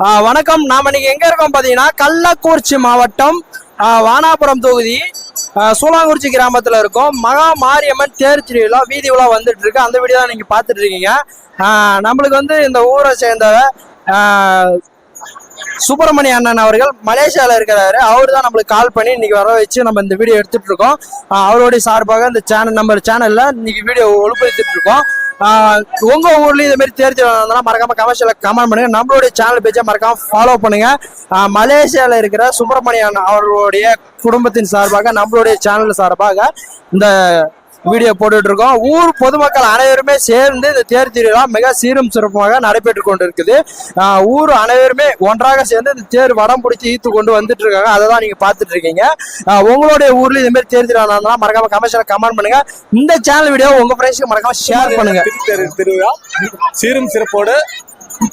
வணக்கம். நாம இன்னைக்கு எங்க இருக்கோம் பாத்தீங்கன்னா கள்ளக்குறிச்சி மாவட்டம் வானாபுரம் தொகுதி. சூலாங்குறிச்சி கிராமத்துல இருக்கோம். மகா மாரியம்மன் தேர் திருவிழா வீதி உலா வந்துட்டு இருக்கு. அந்த வீடியோ தான் நீங்க பாத்துட்டு இருக்கீங்க. நம்மளுக்கு வந்து இந்த ஊரை சேர்ந்த சுப்பிரமணிய அண்ணன் அவர்கள் மலேசியால இருக்கிறாரு. அவர் தான் நம்மளுக்கு கால் பண்ணி இன்னைக்கு வர வச்சு நம்ம இந்த வீடியோ எடுத்துட்டு இருக்கோம். அவருடைய சார்பாக இந்த சேனல் நம்ம சேனல்ல இன்னைக்கு வீடியோ ஒளிபரப்பிட்டு இருக்கோம். உங்க ஊர்லயும் இதே மாதிரி தேர்ச்சி வந்தா மறக்காம கமர்ஷியல கமெண்ட் பண்ணுங்க. நம்மளுடைய சேனல் பேஜை மறக்காம ஃபாலோ பண்ணுங்க. மலேசியாவில் மலேசியால இருக்கிற சுப்பிரமணியன் அவர்களுடைய குடும்பத்தின் சார்பாக நம்மளுடைய சேனல் சார்பாக இந்த வீடியோ போட்டுட்டு இருக்கோம் ஊர் பொதுமக்கள் அனைவருமே சேர்ந்து இந்த தேர் திருவிழா மிக சீரும் சிறப்பாக நடைபெற்று கொண்டிருக்குது. ஆஹ் ஊர் அனைவருமே ஒன்றாக சேர்ந்து இந்த தேர் வடம் பிடிச்சி ஈத்து கொண்டு வந்துட்டு இருக்காங்க அதை தான் நீங்க பார்த்துட்டு இருக்கீங்க உங்களுடைய ஊர்ல இந்த மாதிரி தேர் திருவிழா நடந்தா மறக்காம கமெண்ட்ஸ்ல கமெண்ட் பண்ணுங்க. இந்த சேனல் வீடியோ உங்க ஃப்ரெண்ட்ஸ்க்கு மறக்காம ஷேர் பண்ணுங்க. திருவிழா சீரும் சிறப்போடு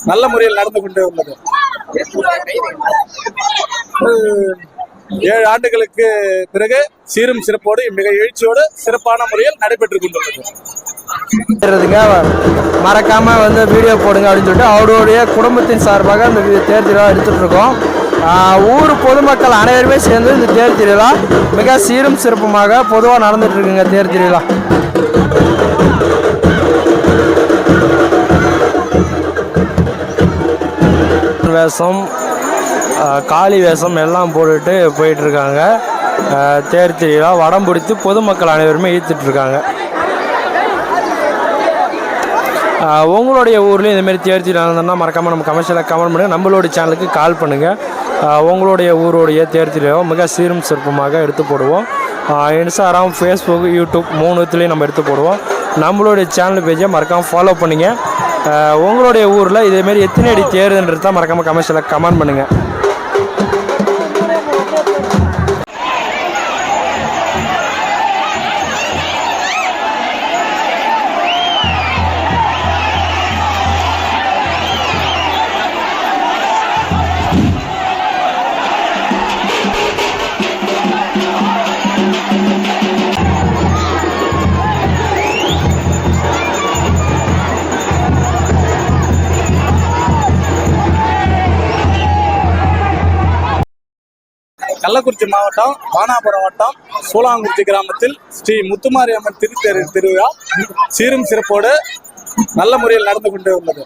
நல்ல முறையில் நடந்து கொண்டு உள்ளது. அஹ், ஏழு ஆண்டுகளுக்கு பிறகு சீரும் சிறப்போடு மிக எழுச்சியோடு சிறப்பான முறையில் நடைபெற்றுக் கொண்டுள்ளது இருக்கிறதுங்க மறக்காம வந்து வீடியோ போடுங்க அப்படின்னு சொல்லிட்டு அவருடைய குடும்பத்தின் சார்பாக இந்த வி- தேர் திருவிழா எடுத்துட்டு இருக்கோம். ஊர் பொதுமக்கள் அனைவருமே சேர்ந்து இந்த தேர் திருவிழா மிக சீரும் சிறப்புமாக பொதுவாக நடந்துட்டு இருக்குங்க தேர் திருவிழா. வேஷம் காளி வேஷம் எல்லாம் போட்டுட்டு போயிட்டுருக்காங்க. தேர் திருவிழா வடம் பிடித்து பொதுமக்கள் அனைவருமே ஈர்த்துட்டு இருக்காங்க உங்களுடைய ஊர்லேயும் இந்தமாரி தேர் திருவிழா நடந்ததுன்னா மறக்காமல் நம்ம கமர்ஷியலாக கமெண்ட் பண்ணுங்கள் நம்மளுடைய சேனலுக்கு கால் பண்ணுங்கள் உங்களுடைய ஊருடைய தேர்ச்சிலையோ மிக சீரும் சிறப்புமாக எடுத்து போடுவோம். இன்ஸ்டாகிராம் ஃபேஸ்புக் யூடியூப் மூணு இதுலேயும் நம்ம எடுத்து போடுவோம். நம்மளுடைய சேனல் பேஜை மறக்காமல் ஃபாலோ பண்ணுங்கள் உங்களுடைய ஊரில் இதேமாரி எத்தனை அடி தேர்தல்ன்றது தான் மறக்காமல் கமர்ஷியலாக கமெண்ட் பண்ணுங்கள் Thank you. கள்ளக்குறிச்சி மாவட்டம் வானாபுரம் வட்டம் சூலாங்குறிச்சி கிராமத்தில் ஸ்ரீ முத்துமாரியம்மன் திருத்தெரு திருவிழா சீரும் சிறப்போடு நல்ல முறையில் நடந்து கொண்டு உள்ளது.